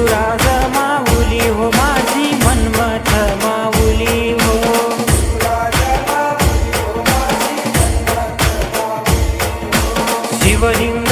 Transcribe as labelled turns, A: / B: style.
A: विठुराज माऊली हो माझी मनमठ माऊली हो. शिवलिंग